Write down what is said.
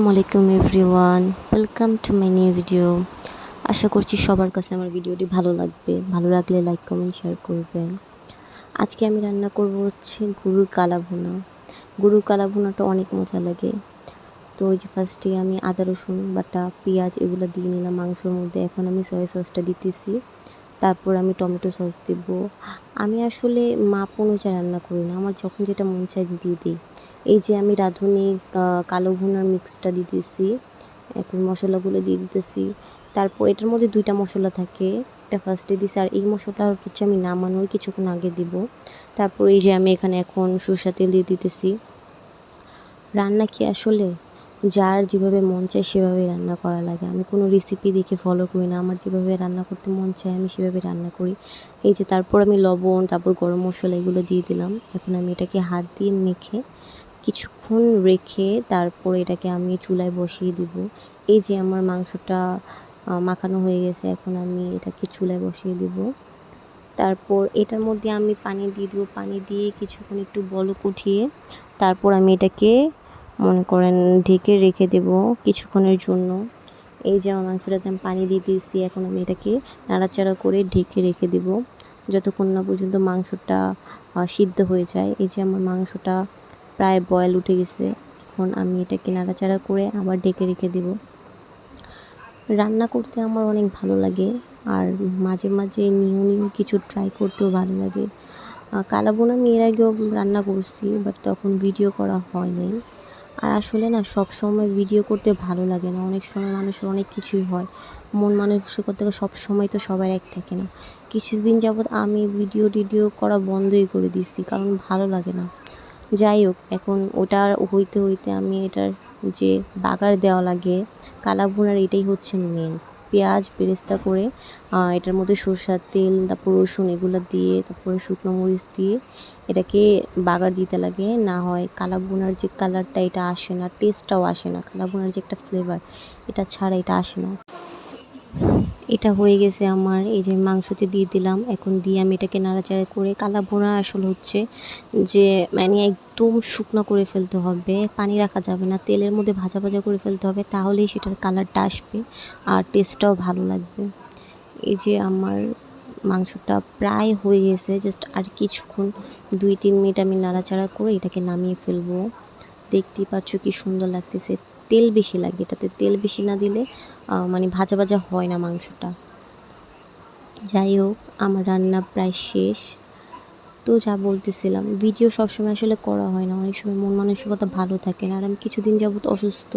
আসসালামাইকুম everyone welcome to my new video আশা করছি সবার কাছে আমার ভিডিওটি ভালো লাগবে। ভালো লাগলে লাইক কমেন্ট শেয়ার করবেন। আজকে আমি রান্না করব হচ্ছে গরুর কালা ভুনা। গরুর কালা ভুনাটা অনেক মজা লাগে। তো ওই যে ফার্স্টে আমি আদা, রসুন, বাটা, পেঁয়াজ এগুলো দিয়ে নিলাম মাংসের মধ্যে। এখন আমি সয়া সসটা দিতেছি। তারপর আমি টমেটো সস দেব। আমি আসলে মাপ অনুযায়ী রান্না করি না। আমার যখন যেটা মন চায় দিয়ে দিই। এই যে আমি রাঁধুনি কালো ভুনার মিক্সটা দিতেছি এখন মশলাগুলো দিয়ে দিতেছি। তারপর এটার মধ্যে দুইটা মশলা থাকে, একটা ফার্স্টে দিছি, আর এই মশলাটা হচ্ছে আমি নামানোর কিছুক্ষণ আগে দিব। তারপর এই যে আমি এখানে এখন সরষা তেল দিয়ে দিতেছি। রান্না কি আসলে? যার যেভাবে মন চায় সেভাবে রান্না করা লাগে। আমি কোনো রেসিপি দেখে ফলো করি না। আমার যেভাবে রান্না করতে মন চায়, আমি সেভাবে রান্না করি। এই যে তারপর আমি লবণ, তারপর গরম মশলা এগুলো দিয়ে দিলাম। এখন আমি এটাকে হাত দিয়ে মেখে কিছুক্ষণ রেখে তারপর এটাকে আমি চুলায় বসিয়ে দিব। এই যে আমার মাংসটা মাখানো হয়ে গেছে, এখন আমি এটাকে চুলায় বসিয়ে দিব। তারপর এটার মধ্যে আমি পানি দিয়ে দেবো। পানি দিয়ে কিছুক্ষণ একটু বলক উঠিয়ে তারপর আমি এটাকে, মনে করেন, ঢেকে রেখে দেব কিছুক্ষণের জন্য। এই যে আমার মাংসটাতে আমি পানি দিয়ে দিয়েছি, এখন আমি এটাকে নাড়াচাড়া করে ঢেকে রেখে দেব। যতক্ষণ না পর্যন্ত মাংসটা সিদ্ধ হয়ে যায়। এই যে আমার মাংসটা প্রায় বয়েল উঠে গেছে। এখন আমি এটাকে নাড়াচাড়া করে আবার ডেকে রেখে দেব। রান্না করতে আমার অনেক ভালো লাগে আর মাঝে মাঝে নিউ নিউ কিছু ট্রাই করতেও ভালো লাগে। কালাবোনা আমি এর আগেও রান্না করছি বাট তখন ভিডিও করা হয় নাই। আর আসলে না, সব সময় ভিডিও করতে ভালো লাগে না। অনেক সময় মানুষের অনেক কিছুই হয়। মন মানসিকতা সব সময় তো সবার এক থাকে না। কিছুদিন যাবৎ আমি ভিডিও টিডিও করা বন্ধই করে দিচ্ছি কারণ ভালো লাগে না। যাই হোক এখন ওটার হইতে হইতে আমি এটার যে বাগার দেওয়া লাগে কালা ভুনার এটাই হচ্ছে মেন পেঁয়াজ বেরেস্তা করে এটার মধ্যে সরষার তেল, তারপর রসুন এগুলো দিয়ে, তারপরে শুকনো মরিচ দিয়ে এটাকে বাগার দিতে লাগে। না হয় কালা ভুনার যে কালারটা এটা আসে না টেস্টটাও আসে না। কালা ভুনার যে একটা ফ্লেভার এটা ছাড়া এটা আসে না। এটা হয়ে গেছে আমার, এই যে মাংসতে দিয়ে দিলাম। এখন দিয়ে আমি এটাকে নাড়াচাড়া করে কালা ভুনা আসলে হচ্ছে যে মানে একদম শুকনো করে ফেলতে হবে। পানি রাখা যাবে না, তেলের মধ্যে ভাজা ভাজা করে ফেলতে হবে, তাহলেই সেটার কালারটা আসবে আর টেস্টটাও ভালো লাগবে। এই যে আমার মাংসটা প্রায় হয়ে গেছে জাস্ট আর কিছুক্ষণ, দুই তিন মিনিট আমি নাড়াচাড়া করে এটাকে নামিয়ে ফেলব। দেখতেই পাচ্ছ কি সুন্দর লাগতেছে তেল বেশি লাগে, এটাতে তেল বেশি না দিলে মানে ভাজা ভাজা হয় না মাংসটা। যাই হোক, আমার রান্না প্রায় শেষ। তো যা বলতেছিলাম ভিডিও সবসময় আসলে করা হয় না, অনেক সময় মন মানসিকতা ভালো থাকে না, আর আমি কিছুদিন যাবত অসুস্থ।